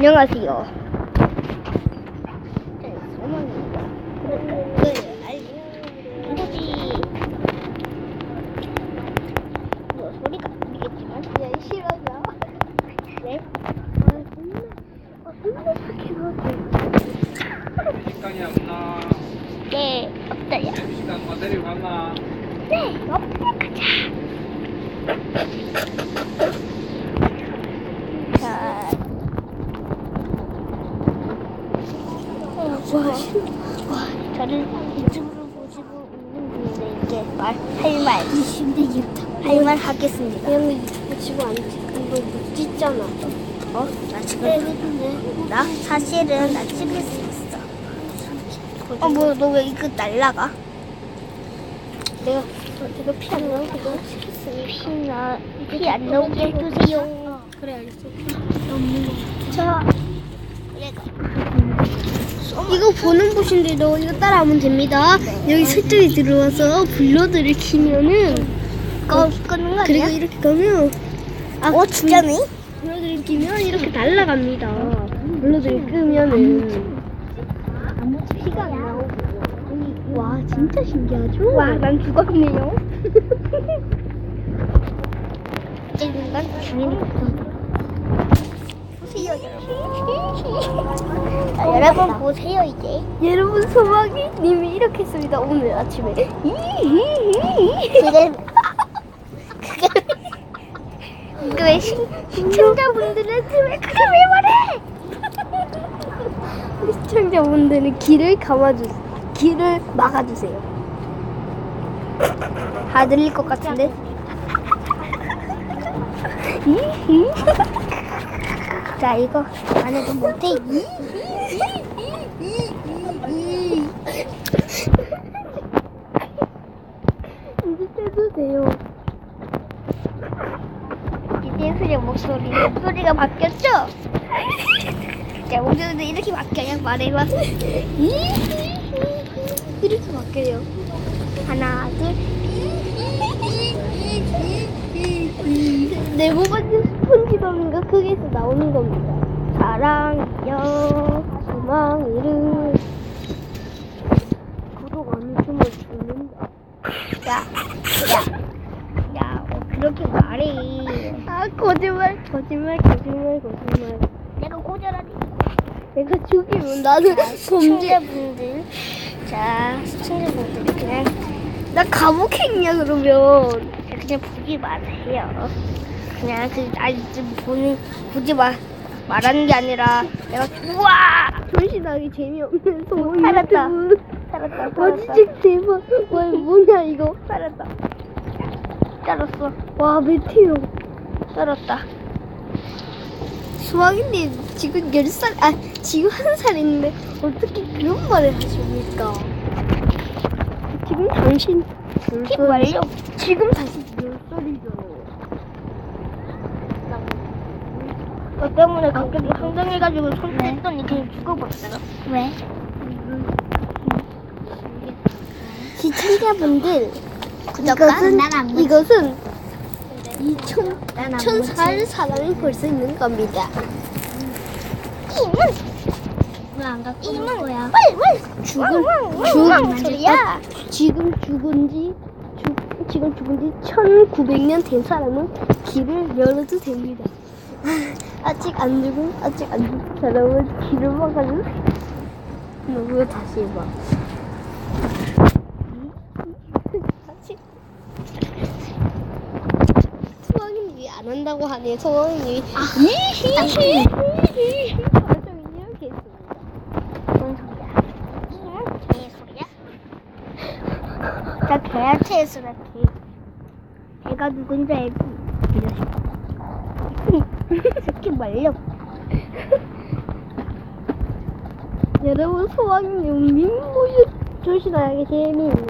안녕하세요. 네, 소망입니다. 네, 없나? 없어요. 시간 뭐 데리고 갔나? 네 없어요 가자. 자. 와, 와, 저를 유튜브로 보시고 있는 분들에게 말할 말, 근데 유튜브 할말 하겠습니다. 형이 유튜브 치고 안 찍, 이거 못 찍잖아. 어? 나 지금 나 사실은 나 찍을 수 있어. 어, 뭐 너 왜 이거 날라가? 내가 내가 피안 나오고 내가 찍혔어. 피나 피안 나오게 해주세요. 그래 알겠어. 없는 거. 자, 내가 이거 보는 곳인데 너 이거 따라하면 됩니다. 여기 설정에 들어와서 블러드를 키면은 꺼 끄는 거 그리고? 이렇게 가면 아, 어 진짜네? 블러드를 끼면 이렇게 날아갑니다. 블러드를 끄면은 피가 안 나오고. 와 진짜 신기하죠? 와, 난 죽었네요. 찍는 건 당연히 보세요. 자, 여러분 보세요 이제. 여러분 소망이님이 이렇게 했습니다 오늘 아침에. 그게 그게 그게 왜 시, 시청자분들한테 왜 그게 왜 말해? 시청자분들은 길을 감아주세요. 길을 막아주세요. 다 들릴 것 같은데. 자 이거 안 해도 못해. 이제 떼도 돼요. 이대수의 목소리 목소리가 바뀌었죠? 자 목소리도 이렇게 바뀌어요. 말해봐. 이렇게 바뀌어요. 하나 둘. 네모반지 스폰지밥인가 거기에서 나오는 겁니다. 사랑이여 소망이를 구독 안 해주면 죽는다. 야, 야, 야, 뭐 그렇게 말해. 아 거짓말 거짓말 거짓말 거짓말. 내가 고절하니. 내가 죽이면 나는 범죄. 시청자분들, 자, 시청자분들 그냥 나 감옥행이야 그러면. 그냥 보지 마세요. 그냥 그좀 보는 보지 마 말하는 게 아니라 내가 우와 존신하기 재미없는 소문 살았다. 살았다 와 살았다 진짜 대박. 와 뭐냐 이거. 살았다 잘랐어 와 메테오. 잘랐다 수학인님 지금 10살 아 지금 한 살인데 어떻게 그런 말을 하십니까? 지금 당신 몇팁 완료 지금 당신 너 때문에 갑자기 상정해가지고 손 뗐더니 그냥 죽어버렸어 왜? 시청자분들 이것은 이것은 2000 난안 2000살 사람이 볼수 있는 겁니다. 이는 왜안 갖고 뭐야? 왈왈! 죽은 죽은 죽은 소리야? 지금 죽은지 죽, 지금 죽은 지 1900년 된 사람은 길을 열어도 됩니다. 아직 안 죽은 아직 안 죽은 사람은 길을 막아주세요. 너무 다시 해봐. 다시. 소왕님이 안 한다고 하네. 소왕님이 이히히히히 아주 이렇게 했습니다. 뭔 소리야 이는 개의 소리야 나 했어라 개 개가 누군지 알고 이렇게 말려 여러분 소왕님 민모유 조신하게 재미있는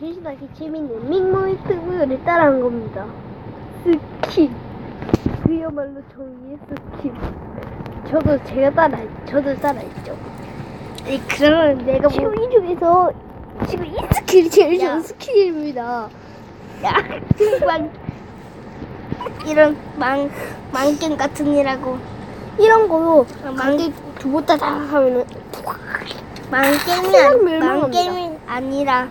조신하게 재미있는 민모 유튜브를 따라한 겁니다. 스킵 그야말로 정의의 스킵. 저도 제가 따라 저도 따라했죠. 이 그러면 내가 뭐 최이 중에서 지금 이 스킬이 제일 야. 좋은 스킬입니다. 야, 정말 이런 망 망견 같은 이라고. 이런 거로 망- 강제 두번다다 하면은 망게임이 그냥 아니, 멸망합니다. 망게임이 아니라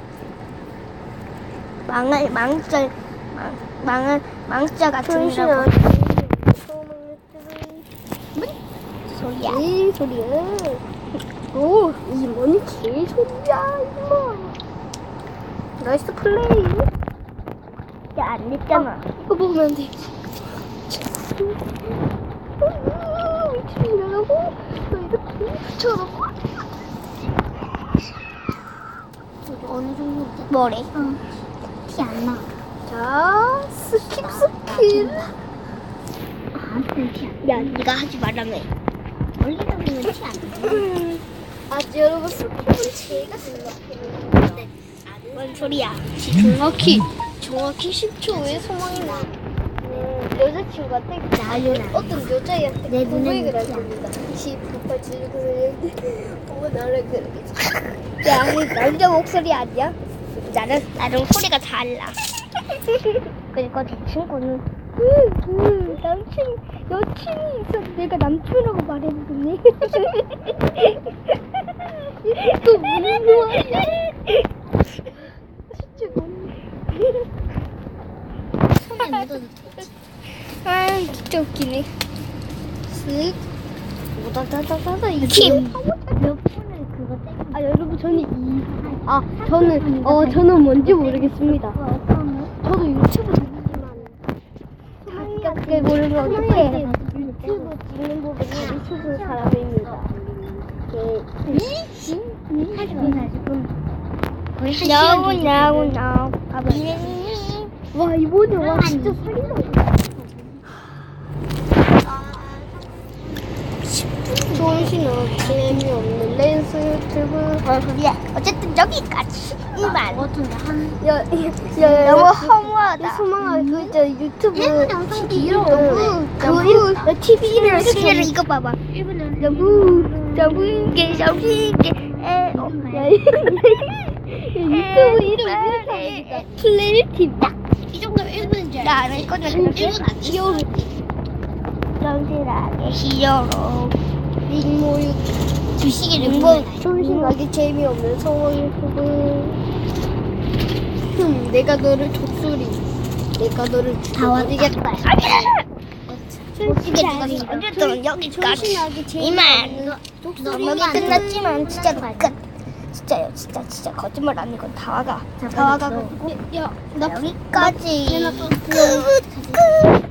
망을 망절 망 망을 망자 같은 거라고. 소리야? 이 소리야? 오 이 뭔 개소리야 이거 나이스 플레이 야안 됐잖아. 이거 먹으면 안 돼. 밑으로 또 이렇게 붙여놓고 어느 정도 뭐래? 티안 나. 자 스킵 스킵 야 네가 하지 말라며. 멀리다 보면 티안 나. 음, 아주 여러분 스킵은 제가 생각해요 뭔 소리야? 정확히 정확히 10초 후에 소망이 나 음, 여자친구한테 나요. 어떤 여자애한테 내 고백을 눈에는 할 겁니다 10, 8, 7, 9, 어머 나를 그러게 야 남자 목소리 아니야? 나는 나는 소리가 달라. 그리고 내 친구는 음, 남친 여친이 있어도 내가 남친이라고 말해보겠네 또 무슨 말이야 진짜 손에 묻어도 아 진짜 웃기네 쓱 오다다다다다 킴. 몇 분을 그거 떼고 아 여러분 저는 이 아 저는 어 저는 뭔지 모르겠습니다 저도 유튜브 자기가 그게 모르면 어떡해 유튜브 찍는 부분이 유튜브 사람입니다 하지 마. 거의 한 시간 야옹, 야옹 봐봐. 와 이번에 와 진짜 살인다 신호 재미없는 랜스 유튜브 뭔 소리야? 어쨌든 여기까지. 이만. 어쩐데 한야야 너무 허무하다. 소망아 그 저 유튜브 일본 영상 길어. 너무 너무 너무 TV를 TV를 이거 봐봐. 너무 너무 이게 저기게 에. 어. 야, 유튜브 이름 이렇게 플레이 팀 이 정도면 1분인 줄 알아. 나안 했거든. 1분 안 히어로 정실하게 히어로. 링모유 주식이 링모 정신하게 재미없는 유튜브 흠 내가 너를 독수리 내가 너를 이게 누가 어쨌든 여기까지. 이만. 여기 끝났지만 진짜 끝. 진짜요, 진짜 진짜 거짓말 아니고 다 와가. 다 와가지고 야나 여기까지. 끝. 끝.